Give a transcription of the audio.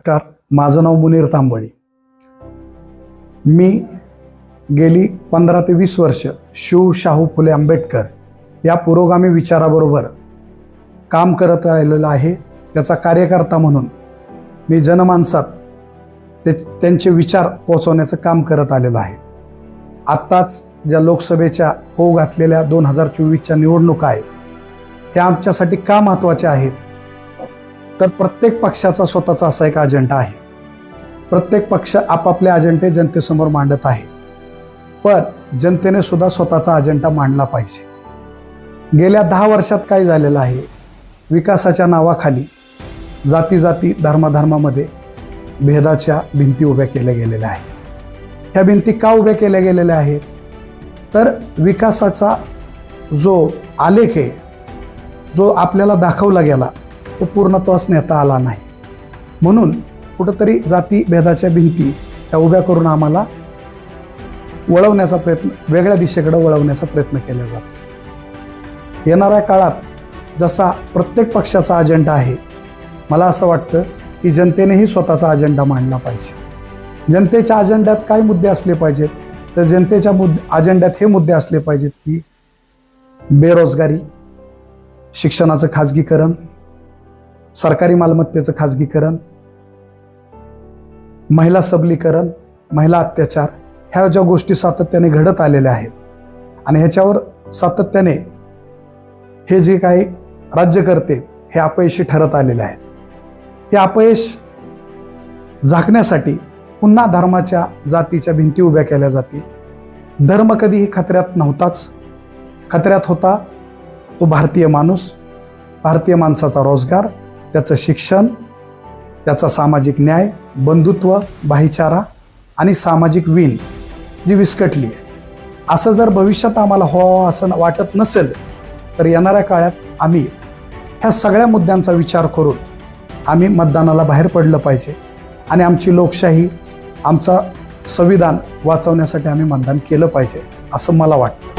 नमस्कार माझं नाव मुनीर तांबळी मी गेली पंधरा ते वीस वर्ष शिव शाहू फुले आंबेडकर या पुरोगामी विचाराबरोबर काम करत राहिलेलं आहे. त्याचा कार्यकर्ता म्हणून मी जनमानसात ते त्यांचे विचार पोचवण्याचं काम करत आलेलो आहे. आत्ताच ज्या लोकसभेच्या होऊ घातलेल्या दोन हजार चोवीसच्या निवडणुका आहेत त्या आमच्यासाठी का महत्त्वाच्या आहेत? तर प्रत्येक पक्षाचा स्वतःचा असा एक अजेंडा आहे. प्रत्येक पक्ष आपापले अजेंडे जनतेसमोर मांडत आहे. पण जनतेने सुद्धा स्वतःचा अजेंडा मांडला पाहिजे. गेल्या दहा वर्षात काय झालेलं आहे? विकासाच्या नावाखाली जाती जाती धर्माधर्मामध्ये भेदाच्या भिंती उभ्या केल्या गेलेल्या आहेत. ह्या भिंती का उभ्या केल्या गेलेल्या आहेत? तर विकासाचा जो आलेख आहे जो आपल्याला दाखवला गेला तो पूर्णत्वास नेता आला नाही. म्हणून कुठंतरी जाती भेदाच्या भिंती त्या उभ्या करून आम्हाला वळवण्याचा प्रयत्न वेगळ्या दिशेकडे वळवण्याचा प्रयत्न केला जातो. येणाऱ्या काळात जसा प्रत्येक पक्षाचा अजेंडा आहे मला असं वाटतं की जनतेनेही स्वतःचा अजेंडा मांडला पाहिजे. जनतेच्या अजेंड्यात काय मुद्दे असले पाहिजेत? तर जनतेच्या मुद् अजेंड्यात हे मुद्दे असले पाहिजेत की बेरोजगारी शिक्षणाचं खाजगीकरण सरकारी मालमत्तेचं खाजगीकरण महिला सबलीकरण महिला अत्याचार ह्या ज्या गोष्टी सातत्याने घडत आलेल्या आहेत आणि ह्याच्यावर सातत्याने हे जे काही राज्यकर्ते हे अपयशी ठरत आलेले आहेत हे अपयश झाकण्यासाठी पुन्हा धर्माच्या जातीच्या भिंती उभ्या केल्या जातील. धर्म कधीही खतऱ्यात नव्हताच. खतऱ्यात होता तो भारतीय माणूस भारतीय माणसाचा रोजगार त्याचं शिक्षण त्याचा सामाजिक न्याय बंधुत्व भाईचारा आणि सामाजिक विण जी विस्कटली आहे. असं जर भविष्यात आम्हाला व्हावं असं वाटत नसेल तर येणाऱ्या काळात आम्ही ह्या सगळ्या मुद्द्यांचा विचार करून आम्ही मतदानाला बाहेर पडलं पाहिजे आणि आमची लोकशाही आमचा संविधान वाचवण्यासाठी आम्ही मतदान केलं पाहिजे असं मला वाटतं.